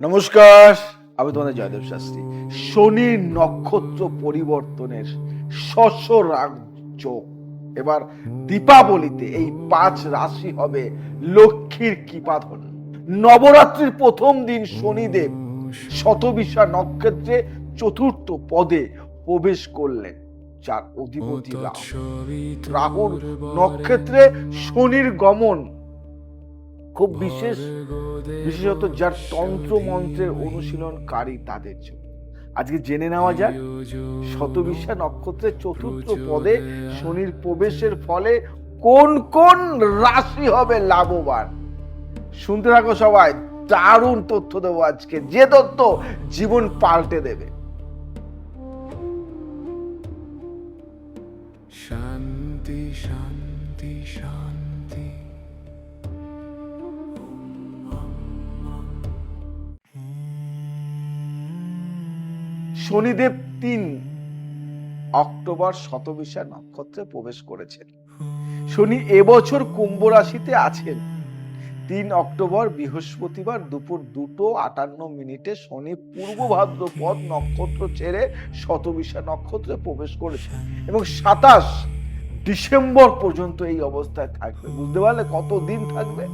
নমস্কার আমি তোমাদের জয়দেব শাস্ত্রী। শনির নক্ষত্র পরিবর্তনের শস্য রাজ্য এবার দীপাবলিতে এই পাঁচ রাশি হবে লক্ষ্মীর কৃপাধন। নবরাত্রির প্রথম দিন শনিদেব শতবিশা নক্ষত্রে চতুর্থ পদে প্রবেশ করলেন। যার অধিপতি রাহু। রাহুর নক্ষত্রে শনির গমন খুব বিশেষ, বিশেষত যার তন্ত্র মন্ত্রের অনুশীলনকারী তাদের জন্য। আজকে জেনে নেওয়া যাক, শতবিশা নক্ষত্রের চতুর্থ পদে শনির প্রবেশের ফলে কোন কোন রাশি হবে লাভবান? শুনতে থাকো সবাই, দারুণ তথ্য দেবো আজকে। যে তথ্য জীবন পাল্টে দেবে। শান্তি শান্তি শান্তি। শনিদেব তিন অক্টোবর শতবিশা নক্ষত্রে প্রবেশ করেছেন। শনি এবছর কুম্ভ রাশিতে আছেন। তিন অক্টোবর বৃহস্পতিবার দুপুর দুটো আটান্ন মিনিটে শনি পূর্ব ভাদ্রপদ নক্ষত্র ছেড়ে শতবিশা নক্ষত্রে প্রবেশ করেছে এবং সাতাশ ডিসেম্বর পর্যন্ত এই অবস্থায় থাকবে। বুঝতে পারলে কত দিন থাকবে?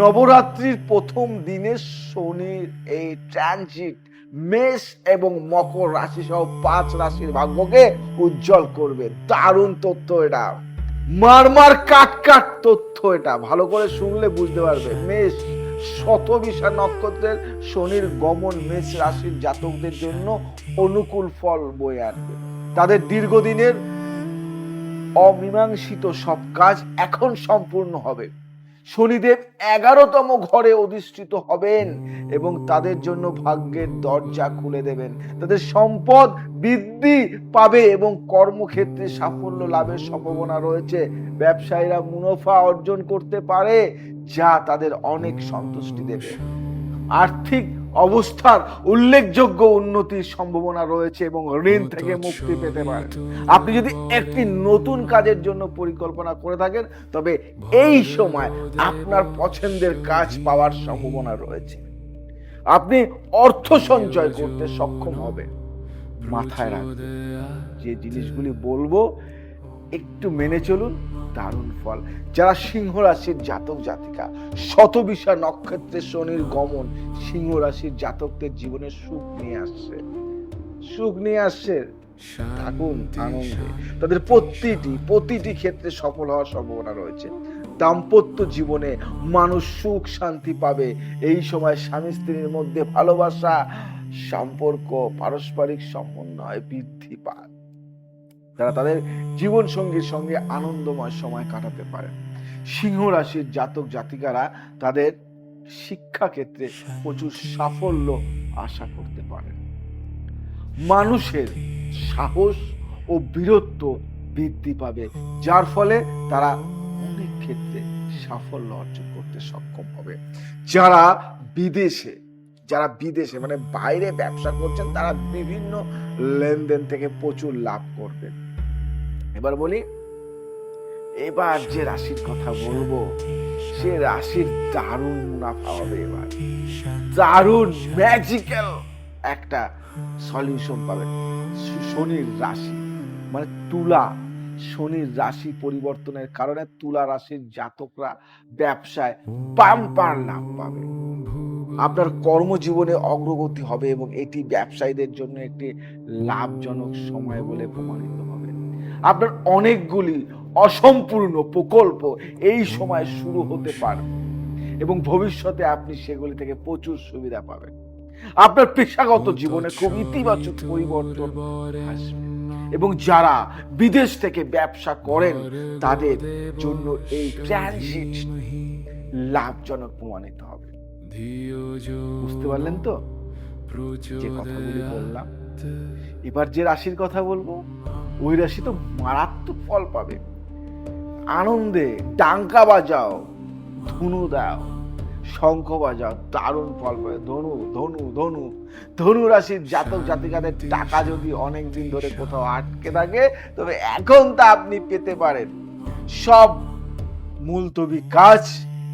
নবরাত্রির প্রথম দিনে শনির এই ট্রানজিট মেষ এবং মকর রাশি সহ পাঁচ রাশির ভাগ্যকে উজ্জ্বল করবে। দারুণ তথ্য এটা। মারমার কাট কাট তথ্য এটা। ভালো করে শুনলে বুঝতে পারবে। মেষ, শতবিশা নক্ষত্রের শনির গমন মেষ রাশির জাতকদের জন্য অনুকূল ফল বয়ে আনবে তাদের দীর্ঘদিনের অমীমাংসিত সব কাজ এখন সম্পূর্ণ হবে। শনিদেব এগারোতম ঘরে অধিষ্ঠিত হবেন এবং তাদের জন্য ভাগ্যের দরজা খুলে দেবেন। তাদের সম্পদ বৃদ্ধি পাবে এবং কর্মক্ষেত্রে সাফল্য লাভের সম্ভাবনা রয়েছে। ব্যবসায়ীরা মুনাফা অর্জন করতে পারে, যা তাদের অনেক সন্তুষ্টি দেবে। আর্থিক অবস্থার উল্লেখযোগ্য উন্নতির সম্ভাবনা রয়েছে এবং ঋণ থেকে মুক্তি পেতে পারেন। আপনি যদি একটি নতুন কাজের জন্য পরিকল্পনা করে থাকেন তবে এই সময় আপনার পছন্দের কাজ পাওয়ার সম্ভাবনা রয়েছে। আপনি অর্থ সঞ্চয় করতে সক্ষম হবেন। মাথায় রাখবেন। যে জিনিসগুলি বলব একটু মেনে চলুন দারুণ ফল। যারা সিংহ রাশির জাতক জাতিকা শতবিশা নক্ষত্রের শনির গমন সিংহ রাশির জাতকদের জীবনে সুখ নিয়ে আসছে। সুখ নিয়ে আসছে। থাকুন আনন্দে। তাদের প্রতিটি প্রতিটি ক্ষেত্রে সফল হওয়ার সম্ভাবনা রয়েছে। দাম্পত্য জীবনে মানুষ সুখ শান্তি পাবে। এই সময় স্বামী স্ত্রীর মধ্যে ভালোবাসা সম্পর্ক পারস্পরিক সমন্বয় বৃদ্ধি পায়। তারা তাদের জীবন সঙ্গীর সঙ্গে আনন্দময় সময় কাটাতে পারে। সিংহ রাশির জাতক জাতিকারা তাদের শিক্ষা ক্ষেত্রে প্রচুর সাফল্য আশা করতে পারে। মানুষের সাহস ও বীরত্ব বৃদ্ধি পাবে, যার ফলে তারা অনেক ক্ষেত্রে সাফল্য অর্জন করতে সক্ষম হবে। যারা বিদেশে যারা বিদেশে মানে বাইরে ব্যবসা করছেন, তারা বিভিন্ন লেনদেন থেকে প্রচুর লাভ করবেন। এবার বলি, এবার যে রাশির কথা বলব, সে রাশির দারুণ মুনাফা হবে এবার। দারুণ ম্যাজিক্যাল একটা সলিউশন পাবেন শ- শনির রাশি মানে তুলা, শনির রাশি পরিবর্তনের কারণে তুলা রাশির জাতকরা, ব্যবসায় পাম্পার লাভ পাবে। আপনার কর্মজীবনে অগ্রগতি হবে এবং এটি ব্যবসায়ীদের জন্য একটি লাভজনক সময় বলে প্রমাণিত হবে। আপনার অনেকগুলি অসম্পূর্ণ প্রকল্প এই সময় শুরু হতে পারে। এবং ভবিষ্যতে আপনি সেগুলি থেকে প্রচুর সুবিধা পাবেন। আপনার পেশাগত জীবনে খুব ইতিবাচক পরিবর্তন এবং যারা বিদেশ থেকে ব্যবসা করেন, তাদের জন্য এই ট্রানজিট লাভজনক প্রমাণিত হবে। বুঝতে পারলেন তো? যে কথাগুলি বললাম। এবার যে রাশির কথা বলব ওই রাশি তো মারাত্মক ফল পাবে। আনন্দে ডাঙ্কা বাজাও ধনু দাও শঙ্খ বাজাও দারুণ ফল পাবে। ধনু ধনু ধনু ধনু রাশির জাতক জাতিকাদের টাকা যদি অনেক দিন ধরে কোথাও আটকে থাকে তবে এখন তা আপনি পেতে পারেন। সব মুলতবি কাজ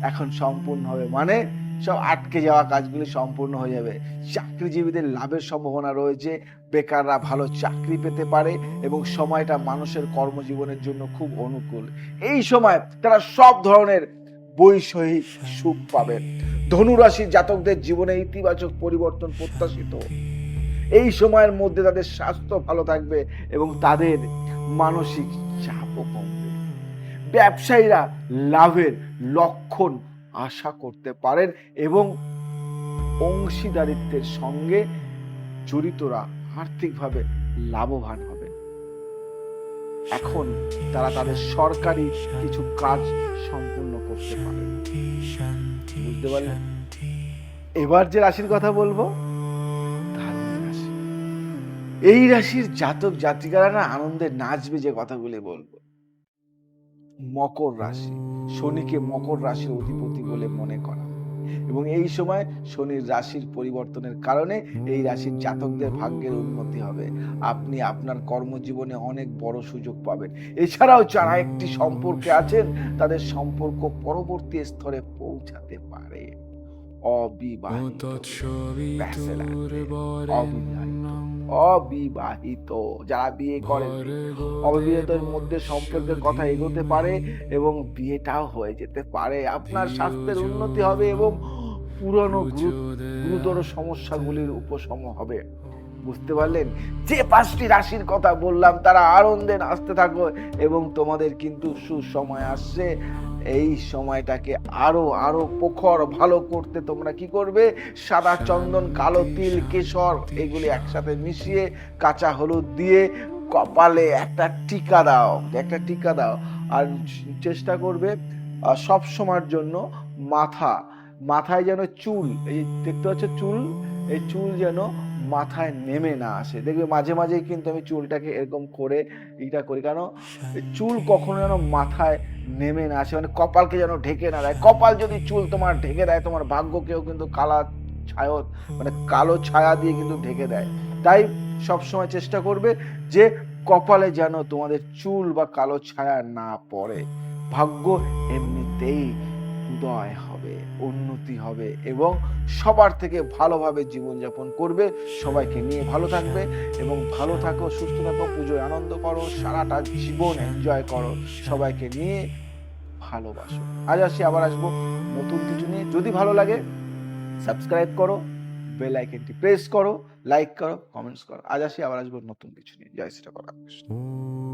এখন সম্পূর্ণ হবে মানে সব আটকে যাওয়া কাজগুলি সম্পূর্ণ হয়ে যাবে। চাকরিজীবীদের লাভের সম্ভাবনা রয়েছে বেকাররা ভালো চাকরি পেতে পারে এবং সময়টা মানুষের কর্মজীবনের জন্য খুব অনুকূল। এই সময় তারা সব ধরনের বৈষয়িক সুখ পাবেন। ধনুরাশির জাতকদের জীবনে ইতিবাচক পরিবর্তন প্রত্যাশিত। এই সময়ের মধ্যে তাদের স্বাস্থ্য ভালো থাকবে এবং তাদের মানসিক চাপও কমবে। ব্যবসায়ীরা লাভের লক্ষণ আশা করতে পারেন এবং অংশীদারিত্বের সঙ্গে জড়িতরা আর্থিকভাবে লাভবান হবে। এখন তারা তাদের সরকারি কিছু কাজ সম্পূর্ণ করতে পারে। বুঝতে পারলেন? এবার যে রাশির কথা বলব এই রাশির জাতক জাতিকারা না আনন্দে নাচবে যে কথাগুলি বলব। মকর রাশি, শনিকে মকর রাশির অধিপতি বলে মনে করা। এবং এই সময় শনির রাশির পরিবর্তনের কারণে এই রাশির জাতকদের ভাগ্যের উন্নতি হবে। আপনি আপনার কর্মজীবনে অনেক বড় সুযোগ পাবেন। এছাড়াও যারা একটি সম্পর্কে আছেন তাদের সম্পর্ক পরবর্তী স্তরে পৌঁছাতে পারে। অবিবাহিত। অবিবাহিত। অবিবাহিত। যারা বিয়ে করেন অবিবাহিতের মধ্যে সম্পর্কের কথা এগোতে পারে এবং বিয়েটাও হয়ে যেতে পারে। আপনার স্বাস্থ্যের উন্নতি হবে এবং পুরনো গুরু- গুরুতর সমস্যাগুলির উপশম হবে। বুঝতে পারলেন? যে পাঁচটি রাশির কথা বললাম তারা আনন্দে আসতে থাকো এবং তোমাদের কিন্তু সুসময় আসছে। এই সময়টাকে আরও আরও প্রখর ভালো করতে তোমরা কি করবে? সাদা চন্দন কালো তিল কেশর এগুলি একসাথে মিশিয়ে কাঁচা হলুদ দিয়ে কপালে একটা টিকা দাও একটা টিকা দাও। আর চেষ্টা করবে সব সময়ের জন্য মাথা মাথায় যেন চুল এই দেখতে পাচ্ছ চুল? এই চুল যেন মাথায় নেমে না আসে। দেখবে মাঝে মাঝেই কিন্তু আমি চুলটাকে এরকম করে এইটা করি। কেন? চুল কখনো যেন মাথায় নেমে না আসে। মানে কপালকে যেন ঢেকে না দেয়। কপাল যদি চুল তোমার ঢেকে দেয় তোমার ভাগ্যকেও কিন্তু কালা ছায়ত মানে কালো ছায়া দিয়ে কিন্তু ঢেকে দেয়। তাই সবসময় চেষ্টা করবে যে কপালে যেন তোমাদের চুল বা কালো ছায়া না পড়ে। ভাগ্য এমনিতেই উদয় হবে, উন্নতি হবে এবং সবার থেকে ভালোভাবে জীবনযাপন করবে। সবাইকে নিয়ে ভালো থাকবে এবং ভালো থাকো, সুস্থ থাকো, পুজোয় আনন্দ করো, সারাটা জীবন এনজয় করো। সবাইকে নিয়ে ভালোবাসো। আজ আসি, আবার আসব নতুন কিছু নিয়ে। যদি ভালো লাগে সাবস্ক্রাইব করো বেল আইকনটি প্রেস করো লাইক করো কমেন্টস করো। আজ আসি, আবার আসব নতুন কিছু নিয়ে। জয় শ্রী রাম কৃষ্ণ ॐ